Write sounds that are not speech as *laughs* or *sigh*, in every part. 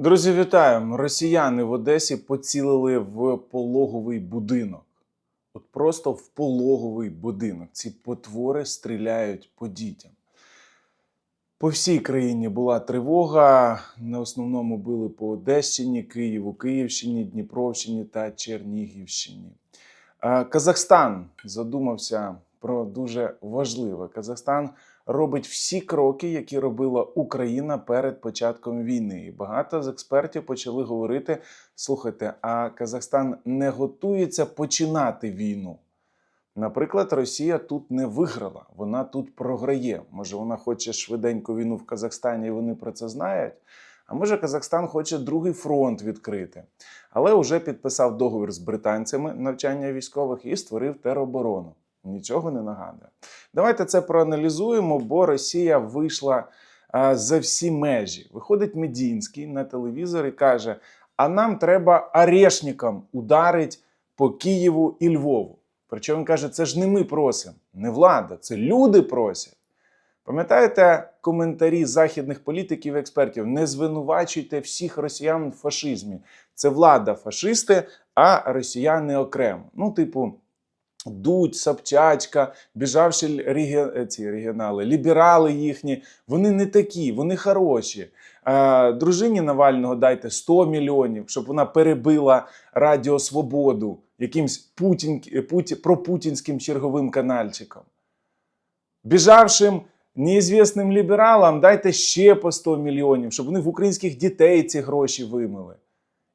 Друзі, вітаю! Росіяни в Одесі поцілили в пологовий будинок. От просто в пологовий будинок. Ці потвори стріляють по дітям. По всій країні була тривога. На основному били по Одещині, Києву, Київщині, Дніпровщині та Чернігівщині. Казахстан задумався про дуже важливе. Казахстан робить всі кроки, які робила Україна перед початком війни. І багато з експертів почали говорити: слухайте, а Казахстан не готується починати війну. Наприклад, Росія тут не виграла, вона тут програє. Може, вона хоче швиденьку війну в Казахстані, і вони про це знають. А може, Казахстан хоче другий фронт відкрити, але вже підписав договір з британцями навчання військових і створив тероборону. Нічого не нагадує. Давайте це проаналізуємо, бо Росія вийшла а, за всі межі. Виходить Медінський на телевізор і каже: а нам треба арешникам ударить по Києву і Львову. Причому він каже, це ж не ми просимо, не влада, це люди просять. Пам'ятаєте коментарі західних політиків і експертів? Не звинувачуйте всіх росіян в фашизмі. Це влада фашисти, а росіяни окремо. Ну, типу, Дудь, Собчачка, біжавши регі... ці регіонали, ліберали їхні, вони не такі, вони хороші. А, дружині Навального дайте 100 мільйонів, щоб вона перебила Радіо Свободу якимсь путін... путі... пропутінським черговим канальчиком. Біжавшим неізвісним лібералам дайте ще по 100 мільйонів, щоб вони в українських дітей ці гроші вимили.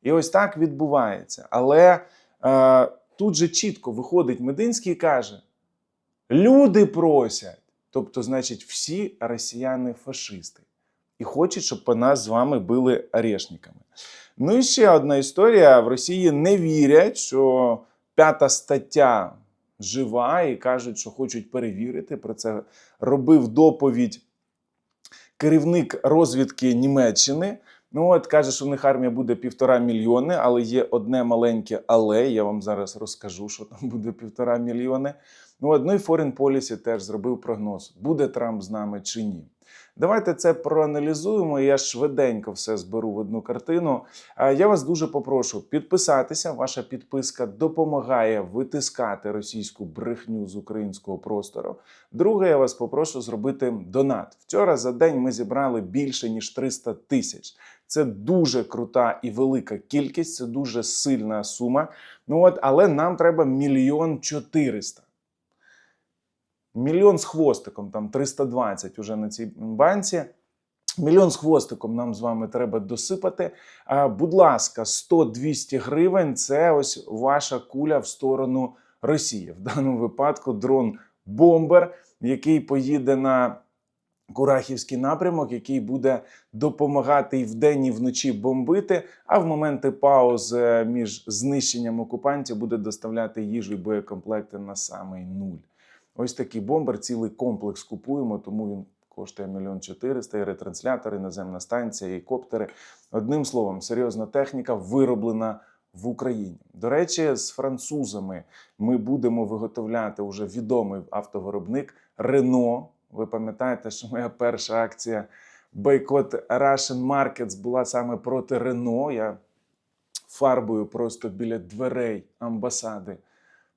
І ось так відбувається. Але е, тут же чітко виходить Мединський і каже: люди просять. Тобто, значить, всі росіяни фашисти. І хочуть, щоб по нас з вами били орешниками. Ну і ще одна історія: в Росії не вірять, що п'ята стаття жива, і кажуть, що хочуть перевірити. Про це робив доповідь керівник розвідки Німеччини. Ну, от каже, що в них армія буде півтора мільйони, але є одне маленьке але. Я вам зараз розкажу, що там буде півтора мільйони. Ну, одної Foreign Policy теж зробив прогноз: буде Трамп з нами чи ні. Давайте це проаналізуємо. Я швиденько все зберу в одну картину. Я вас дуже попрошу підписатися. Ваша підписка допомагає витискати російську брехню з українського простору. Друге, я вас попрошу зробити донат. Вчора за день ми зібрали більше ніж 300 тисяч. Це дуже крута і велика кількість, це дуже сильна сума. Ну от, але нам треба мільйон чотириста. Мільйон з хвостиком, там 320 уже на цій банці. Мільйон з хвостиком нам з вами треба досипати. А, будь ласка, 100-200 гривень це ось ваша куля в сторону Росії. В даному випадку дрон Бомбер, який поїде на Курахівський напрямок, який буде допомагати і вдень, і вночі бомбити. А в моменти пауз е, між знищенням окупантів буде доставляти їжу і боєкомплекти на самий нуль. Ось такий бомбер, цілий комплекс купуємо, тому він коштує мільйон чотириста, і ретранслятори, наземна станція, і коптери. Одним словом, серйозна техніка вироблена в Україні. До речі, з французами ми будемо виготовляти уже відомий автовиробник Рено. Ви пам'ятаєте, що моя перша акція бойкот Russian Markets була саме проти Рено. Я фарбою просто біля дверей амбасади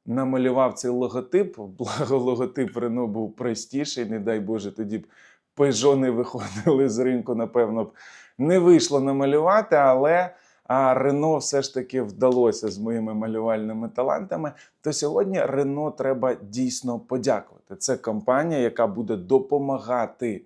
намалював цей логотип. Благо, логотип Рено був простіший, не дай Боже, тоді б Peugeot виходили з ринку, напевно б не вийшло намалювати, але а Рено все ж таки вдалося з моїми малювальними талантами. То сьогодні Рено треба дійсно подякувати. Це компанія, яка буде допомагати.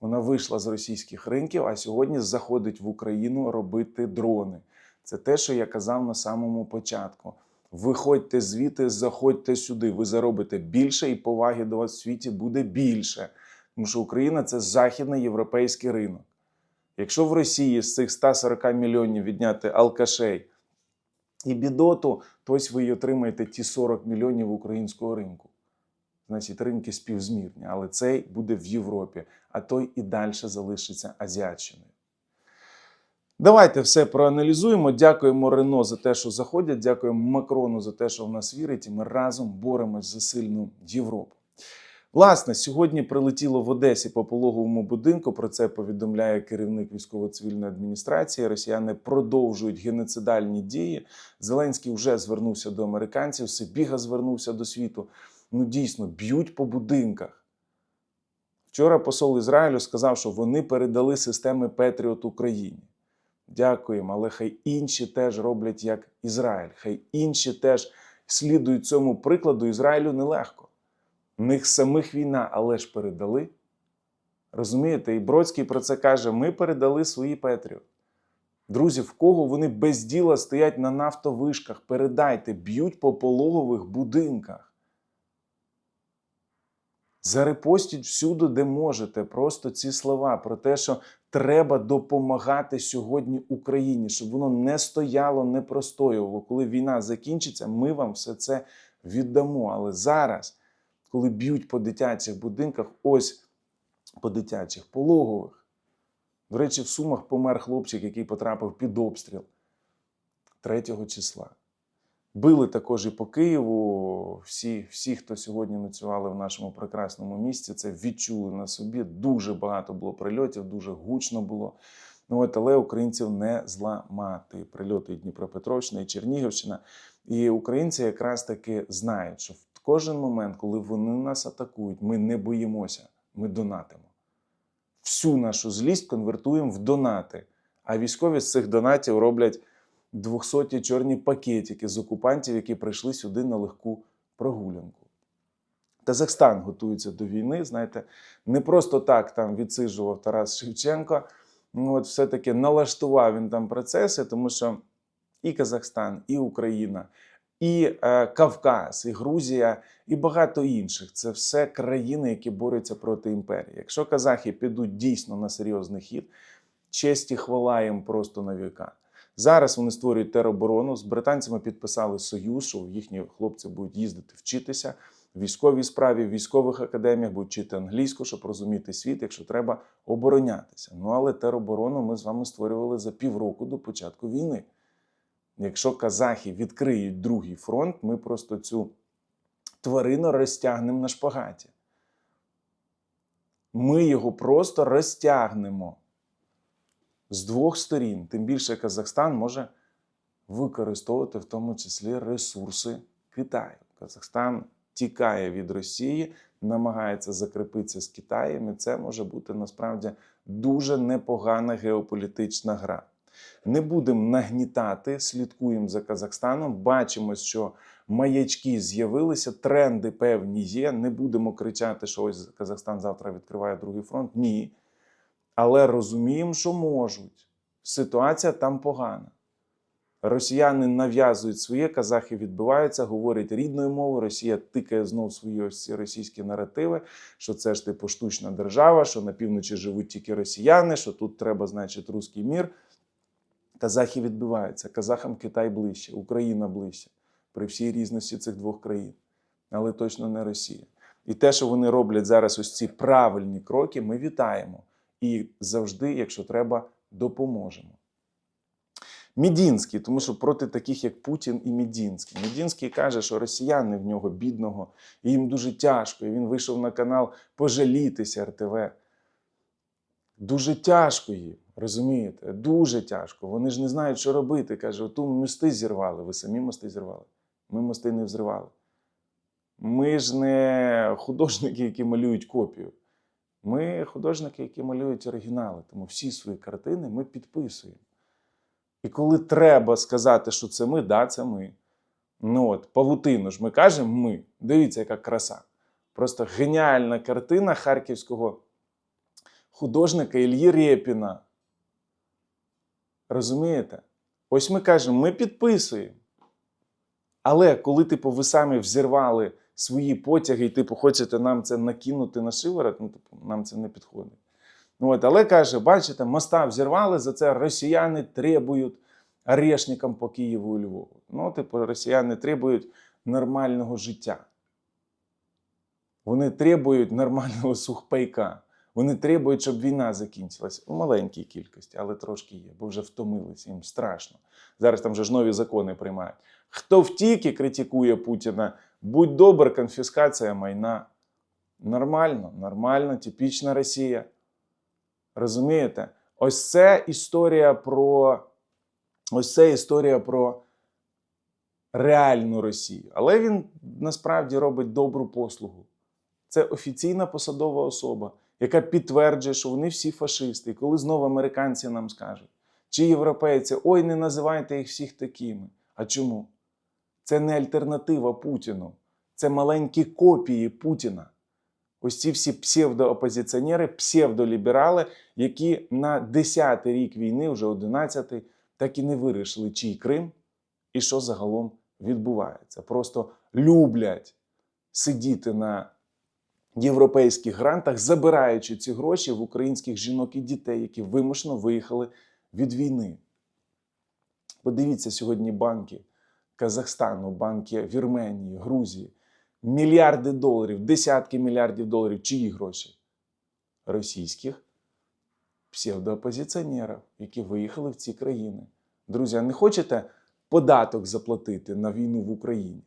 Вона вийшла з російських ринків, а сьогодні заходить в Україну робити дрони. Це те, що я казав на самому початку. Виходьте звідти, заходьте сюди. Ви заробите більше, і поваги до вас в світі буде більше. Тому що Україна це західний європейський ринок. Якщо в Росії з цих 140 мільйонів відняти алкашей і бідоту, то ось ви й отримаєте ті 40 мільйонів українського ринку. Значить, ринки співзмірні, але цей буде в Європі, а той і далі залишиться Азіатчиною. Давайте все проаналізуємо. Дякуємо Рено за те, що заходять. Дякуємо Макрону за те, що в нас вірить, і ми разом боремось за сильну Європу. Власне, сьогодні прилетіло в Одесі по пологовому будинку. Про це повідомляє керівник військово-цивільної адміністрації. Росіяни продовжують геноцидальні дії. Зеленський вже звернувся до американців, Сибіга звернувся до світу. Ну дійсно б'ють по будинках. Вчора посол Ізраїлю сказав, що вони передали системи Петріот Україні. Дякуємо, але хай інші теж роблять як Ізраїль. Хай інші теж слідують цьому прикладу. Ізраїлю нелегко. Них самих війна, але ж передали. Розумієте, і Бродський про це каже: ми передали свої Петріот. Друзі, в кого вони без діла стоять на нафтовишках, передайте, б'ють по пологових будинках. Зарепостіть всюди, де можете, просто ці слова про те, що треба допомагати сьогодні Україні, щоб воно не стояло, не простоювало. Коли війна закінчиться, ми вам все це віддамо. Але зараз, коли б'ють по дитячих будинках, ось по дитячих пологових. До речі, в Сумах помер хлопчик, який потрапив під обстріл 3 числа. Били також і по Києву. Всі, всі, хто сьогодні ночували в нашому прекрасному місті, це відчули на собі. Дуже багато було прильотів, дуже гучно було. Ну от, але українців не зламати. Прильоти і Дніпропетровщина, і Чернігівщина. І українці якраз таки знають, що в кожен момент, коли вони нас атакують, ми не боїмося, ми донатимо. Всю нашу злість конвертуємо в донати. А військові з цих донатів роблять 200 чорні пакетики з окупантів, які прийшли сюди на легку прогулянку. Казахстан готується до війни. Знаєте, не просто так там відсиджував Тарас Шевченко. Ну, от все-таки налаштував він там процеси, тому що і Казахстан, і Україна, і е, Кавказ, і Грузія, і багато інших це все країни, які борються проти імперії. Якщо казахи підуть дійсно на серйозний хід, честь і хвала їм просто на віка. Зараз вони створюють тероборону. З британцями підписали союз, що їхні хлопці будуть їздити вчитися в військовій справі, в військових академіях, будуть вчити англійську, щоб розуміти світ, якщо треба оборонятися. Ну але тероборону ми з вами створювали за півроку до початку війни. Якщо казахи відкриють другий фронт, ми просто цю тварину розтягнемо на шпагаті. Ми його просто розтягнемо з двох сторін. Тим більше Казахстан може використовувати в тому числі ресурси Китаю. Казахстан тікає від Росії, намагається закріпитися з Китаєм, і це може бути насправді дуже непогана геополітична гра. Не будемо нагнітати, слідкуємо за Казахстаном. Бачимо, що маячки з'явилися, тренди певні є. Не будемо кричати, що ось Казахстан завтра відкриває другий фронт. Ні. Але розуміємо, що можуть. Ситуація там погана. Росіяни нав'язують своє, казахи відбиваються, говорять рідною мовою. Росія тикає знов свої ось ці російські наративи, що це ж типу штучна держава, що на півночі живуть тільки росіяни, що тут треба, значить, руський мір. Казахи відбиваються. Казахам Китай ближче, Україна ближче при всій різності цих двох країн, але точно не Росія. І те, що вони роблять зараз, ось ці правильні кроки, ми вітаємо. І завжди, якщо треба, допоможемо. Мідінський, тому що проти таких, як Путін і Мідінський. Мідінський каже, що росіяни в нього бідного, і їм дуже тяжко. І він вийшов на канал пожалітися РТВ. Дуже тяжко їм, розумієте? Дуже тяжко. Вони ж не знають, що робити. Каже, оту мости зірвали. Ви самі мости зірвали. Ми мости не взривали. Ми ж не художники, які малюють копію. Ми художники, які малюють оригінали, тому всі свої картини ми підписуємо. І коли треба сказати, що це ми, да, це ми. Ну от, павутину ж ми кажемо ми. Дивіться, яка краса. Просто геніальна картина харківського художника Ільї Рєпіна. Розумієте? Ось ми кажемо, ми підписуємо. Але коли, типу, ви самі взірвали свої потяги, і типу, хочете нам це накинути на шиворот, ну, типу, нам це не підходить. Ну, от, Але каже, бачите, моста взірвали, за це росіяни требують орешникам по Києву і Львову. Ну, типу, росіяни требують нормального життя. Вони требують нормального сухпайка. Вони требують, щоб війна закінчилась у маленькій кількості, але трошки є, бо вже втомилися, їм страшно. Зараз там вже ж нові закони приймають. Хто втік і критикує Путіна, будь добр, конфіскація майна. Нормально, нормально, типічна Росія. Розумієте? Ось це історія про. Ось це історія про реальну Росію. Але він насправді робить добру послугу. Це офіційна посадова особа, яка підтверджує, що вони всі фашисти. І коли знову американці нам скажуть, чи європейці, ой, не називайте їх всіх такими. А чому? Це не альтернатива Путіну, це маленькі копії Путіна. Ось ці всі псевдоопозиціонери, псевдоліберали, які на 10-й рік війни, вже 11-й, так і не вирішили, чий Крим і що загалом відбувається. Просто люблять сидіти на європейських грантах, забираючи ці гроші в українських жінок і дітей, які вимушено виїхали від війни. Подивіться сьогодні банки Казахстану, банки Вірменії, Грузії. Мільярди доларів, десятки мільярдів доларів. Чиї гроші? Російських псевдоопозиціонерів, які виїхали в ці країни. Друзі, а не хочете податок заплатити на війну в Україні?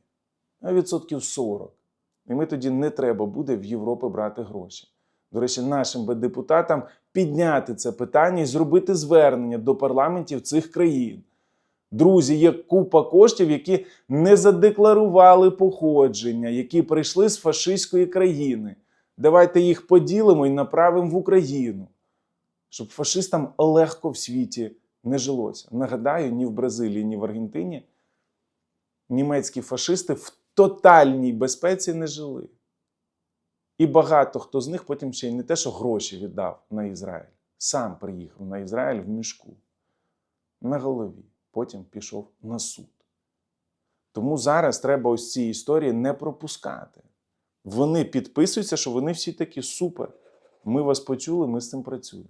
А відсотків 40. І ми тоді не треба буде в Європи брати гроші. До речі, нашим би депутатам підняти це питання і зробити звернення до парламентів цих країн. Друзі, є купа коштів, які не задекларували походження, які прийшли з фашистської країни. Давайте їх поділимо і направимо в Україну, щоб фашистам легко в світі не жилося. Нагадаю, ні в Бразилії, ні в Аргентині німецькі фашисти в тотальній безпеці не жили. І багато хто з них потім ще й не те, що гроші віддав на Ізраїль. Сам приїхав на Ізраїль в мішку на голові потім пішов на суд. Тому зараз треба ось ці історії не пропускати. Вони підписуються, що вони всі такі супер. Ми вас почули, ми з цим працюємо.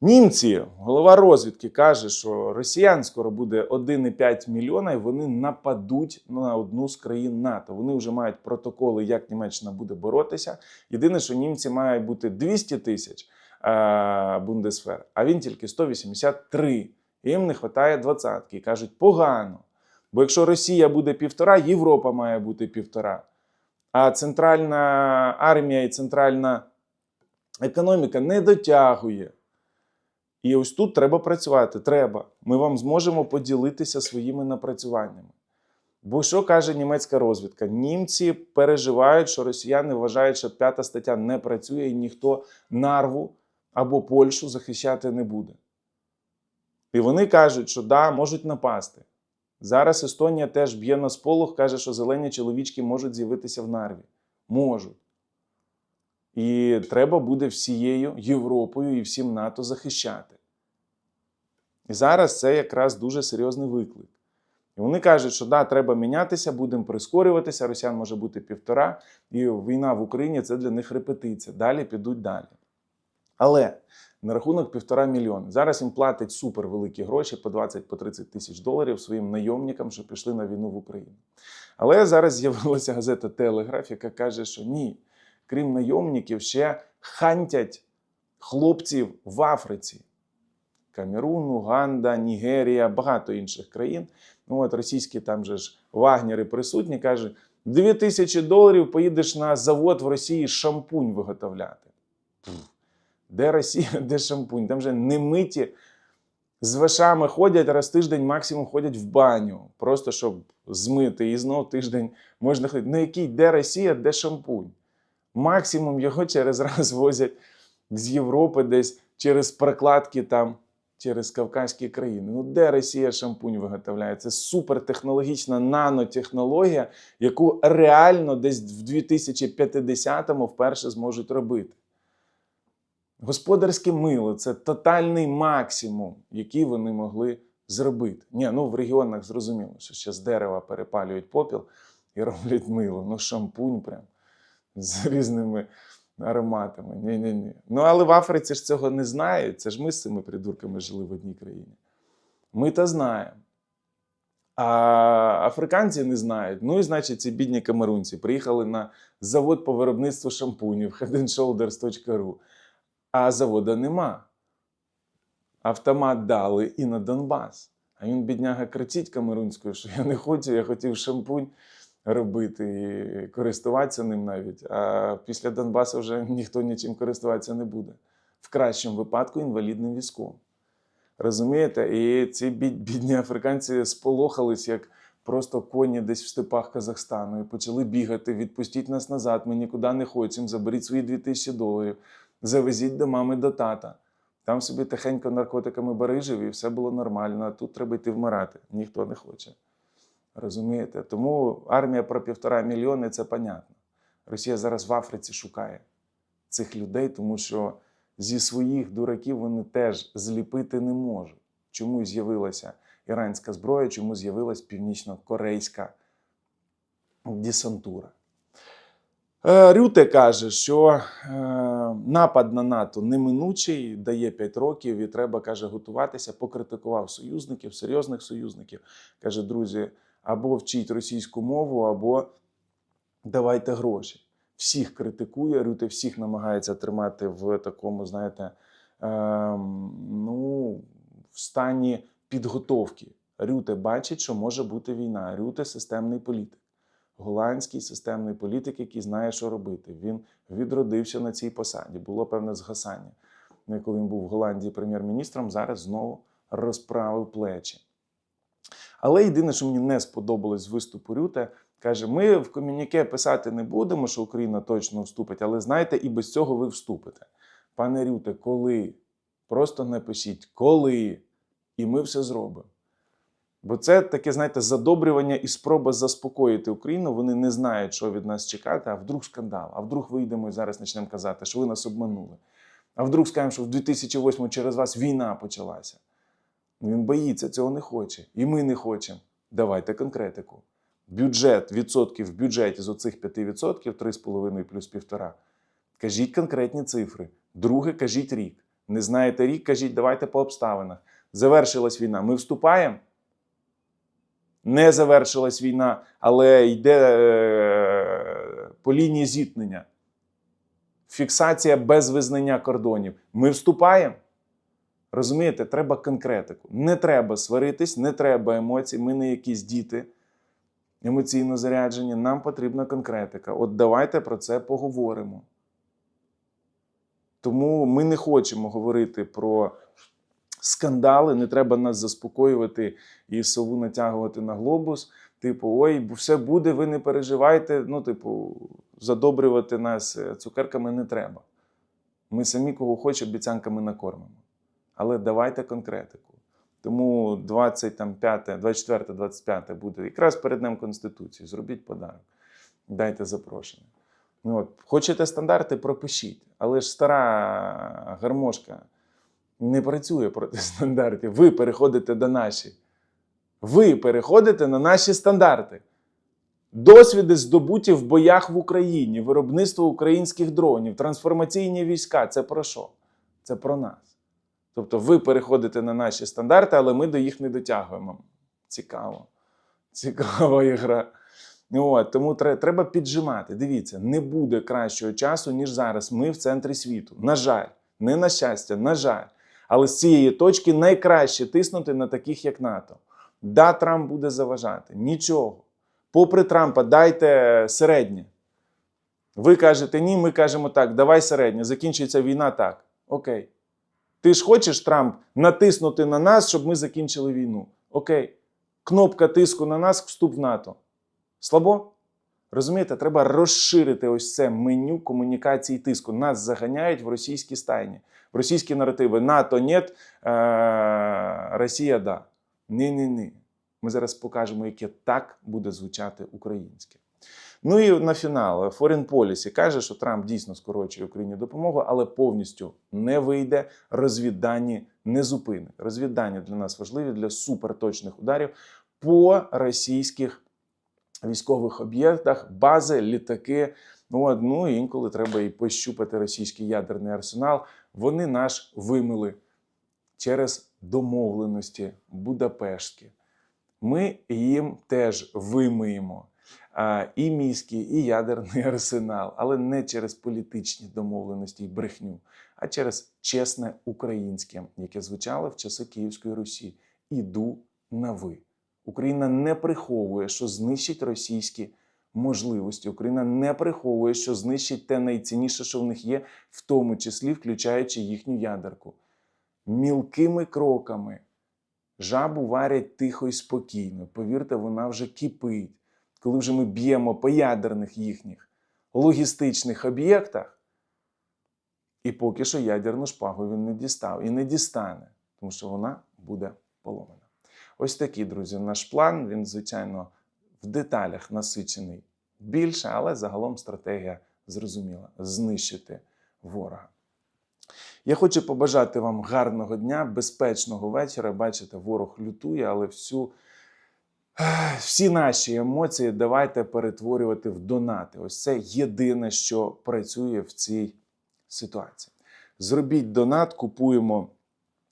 Німці, голова розвідки, каже, що росіян скоро буде 1,5 мільйона, і вони нападуть на одну з країн НАТО. Вони вже мають протоколи, як Німеччина буде боротися. Єдине, що німці мають бути 200 тисяч е, бундесфер, а він тільки 183 їм не вистачає двадцятки. Кажуть, погано. Бо якщо Росія буде півтора, Європа має бути півтора. А центральна армія і центральна економіка не дотягує. І ось тут треба працювати. Треба. Ми вам зможемо поділитися своїми напрацюваннями. Бо що каже німецька розвідка? Німці переживають, що росіяни вважають, що п'ята стаття не працює і ніхто нарву або Польщу захищати не буде. І вони кажуть, що да, можуть напасти. Зараз Естонія теж б'є на сполох, каже, що зелені чоловічки можуть з'явитися в нарві. Можуть. І треба буде всією Європою і всім НАТО захищати. І зараз це якраз дуже серйозний виклик. І вони кажуть, що да, треба мінятися, будемо прискорюватися, росіян може бути півтора, і війна в Україні це для них репетиція. Далі підуть далі. Але на рахунок півтора мільйона. Зараз їм платять супервеликі гроші по 20-30 тисяч доларів своїм найомникам, що пішли на війну в Україну. Але зараз з'явилася газета Телеграф, яка каже, що ні, крім найомників, ще хантять хлопців в Африці. Камерун, Уганда, Нігерія, багато інших країн. Ну от російські там же ж вагнери присутні кажуть, 2 тисячі доларів поїдеш на завод в Росії шампунь виготовляти. Де Росія, *laughs* де шампунь? Там вже немиті з вешами ходять, раз тиждень максимум ходять в баню, просто щоб змити. І знов тиждень можна ходити. На який де Росія, де шампунь? Максимум його через раз возять з Європи десь через прокладки там. Через Кавказькі країни. Ну, де Росія шампунь виготовляє? Це супертехнологічна нанотехнологія, яку реально десь в 2050-му вперше зможуть робити. Господарське мило це тотальний максимум, який вони могли зробити. Ні, ну в регіонах зрозуміло, що ще з дерева перепалюють попіл і роблять мило. Ну, шампунь прям з різними ароматами. Ні-ні-ні. Ну, але в Африці ж цього не знають. Це ж ми з цими придурками жили в одній країні. Ми то знаємо. А африканці не знають. Ну і значить, ці бідні камерунці приїхали на завод по виробництву шампунів *laughs* headandshoulders.ru а завода нема. Автомат дали і на Донбас. А він, бідняга, кричить камерунською, що я не хочу, я хотів шампунь робити і користуватися ним навіть. А після Донбасу вже *laughs* ніхто нічим користуватися не буде. В кращому випадку інвалідним візком. Розумієте? І ці бід- бідні африканці сполохались, як просто коні десь в степах Казахстану, і почали бігати, відпустіть нас назад, ми нікуди не хочемо, заберіть свої 2000 доларів, завезіть до мами, до тата. Там собі тихенько наркотиками барижив і все було нормально, а тут треба йти вмирати. Ніхто не хоче. Розумієте? Тому армія про півтора мільйони це понятно. Росія зараз в Африці шукає цих людей, тому що зі своїх дураків вони теж зліпити не можуть. Чому з'явилася іранська зброя, чому з'явилась північно-корейська десантура. Е, Рюте каже, що е, напад на НАТО неминучий, дає 5 років, і треба каже готуватися. Покритикував союзників, серйозних союзників. Каже, друзі, або вчіть російську мову, або давайте гроші. Всіх критикує, Рюте всіх намагається тримати в такому, знаєте, ем, ну, в стані підготовки. Рюте бачить, що може бути війна. Рюте системний політик. Голландський системний політик, який знає, що робити. Він відродився на цій посаді. Було певне згасання. Коли він був в Голландії прем'єр-міністром, зараз знову розправив плечі. Але єдине, що мені не сподобалось з виступу Рюте, каже: ми в комюніке писати не будемо, що Україна точно вступить, але знаєте, і без цього ви вступите. Пане Рюте, коли? Просто напишіть, коли, і ми все зробимо. Бо це таке, знаєте, задобрювання і спроба заспокоїти Україну. Вони не знають, що від нас чекати, а вдруг скандал, а вдруг вийдемо і зараз почнемо казати, що ви нас обманули. А вдруг скажемо, що в 2008 через вас війна почалася. Він боїться, цього не хоче. І ми не хочемо. Давайте конкретику. Бюджет, відсотків в бюджеті з оцих 5%, 3,5 плюс 1,5. Кажіть конкретні цифри. Друге, кажіть рік. Не знаєте рік, кажіть, давайте по обставинах. Завершилась війна. Ми вступаємо? Не завершилась війна, але йде е, по лінії зіткнення. Фіксація без визнання кордонів. Ми вступаємо? Розумієте, треба конкретику. Не треба сваритись, не треба емоцій. Ми не якісь діти емоційно заряджені. Нам потрібна конкретика. От давайте про це поговоримо. Тому ми не хочемо говорити про скандали, не треба нас заспокоювати і сову натягувати на глобус. Типу, ой, все буде, ви не переживайте. Ну, типу, задобрювати нас е, цукерками не треба. Ми самі, кого хоче, обіцянками накормимо. Але давайте конкретику. Тому 25, 24, 25 буде якраз перед Днем Конституції. Зробіть подарок, дайте запрошення. Ну, от, хочете стандарти, пропишіть. Але ж стара гармошка не працює проти *laughs* стандартів. Ви переходите до наші. Ви переходите на наші стандарти. Досвіди здобуті в боях в Україні, виробництво українських дронів, трансформаційні війська це про що? Це про нас. Тобто ви переходите на наші стандарти, але ми до їх не дотягуємо. Цікаво. Цікава ігра. От, тому треба піджимати. Дивіться, не буде кращого часу, ніж зараз. Ми в центрі світу. На жаль, не на щастя, на жаль. Але з цієї точки найкраще тиснути на таких, як НАТО. Да, Трамп буде заважати. Нічого. Попри Трампа, дайте середнє. Ви кажете ні, ми кажемо так, давай середнє. Закінчується війна так. Окей. Ти ж хочеш, Трамп, натиснути на нас, щоб ми закінчили війну. Окей. Кнопка тиску на нас, вступ в НАТО. Слабо? Розумієте, треба розширити ось це меню комунікації тиску. Нас заганяють в російські стайні, в російські наративи. НАТО нет, е- Росія да. Ні-ні-ні. Ми зараз покажемо, яке так буде звучати українське. Ну і на фінал Foreign Policy каже, що Трамп дійсно скорочує Україні допомогу, але повністю не вийде. Розвіддані не зупинить. Розвіддані для нас важливі для суперточних ударів по російських військових об'єктах, бази, літаки. Ну, ну інколи треба і пощупати російський ядерний арсенал. Вони наш вимили через домовленості Будапештські. Ми їм теж вимиємо і міський, і ядерний *laughs* арсенал, але не через політичні домовленості і брехню, а через чесне українське, яке звучало в часи Київської Русі. Іду на ви. Україна не приховує, що знищить російські можливості. Україна не приховує, що знищить те найцінніше, що в них є, в тому числі включаючи їхню ядерку. Мілкими кроками жабу варять тихо і спокійно. Повірте, вона вже кипить. Коли вже ми б'ємо по ядерних їхніх логістичних об'єктах, і поки що ядерну шпагу він не дістав і не дістане, тому що вона буде поломана. Ось такий, друзі, наш план. Він, звичайно, в деталях насичений більше, але загалом стратегія зрозуміла знищити ворога. Я хочу побажати вам гарного дня, безпечного вечора. Бачите, ворог лютує, але всю, всі наші емоції давайте перетворювати в донати. Ось це єдине, що працює в цій ситуації. Зробіть донат, купуємо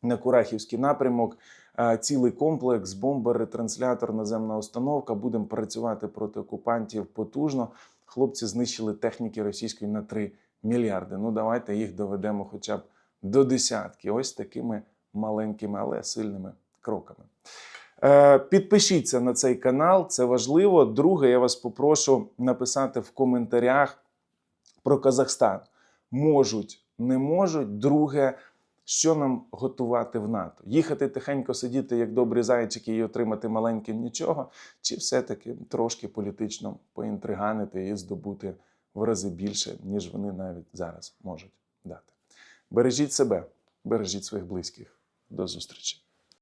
на Курахівський напрямок цілий комплекс, бомбер, ретранслятор, наземна установка. Будемо працювати проти окупантів потужно. Хлопці знищили техніки російської на 3 мільярди. Ну давайте їх доведемо хоча б до десятки. Ось такими маленькими, але сильними кроками. Е, Підпишіться на цей канал, це важливо. Друге, я вас попрошу написати в коментарях про Казахстан. Можуть, не можуть. Друге, що нам готувати в НАТО? Їхати тихенько сидіти, як добрі зайчики, і отримати маленьким нічого, чи все-таки трошки політично поінтриганити і здобути в рази більше, ніж вони навіть зараз можуть дати. Бережіть себе, бережіть своїх близьких. До зустрічі!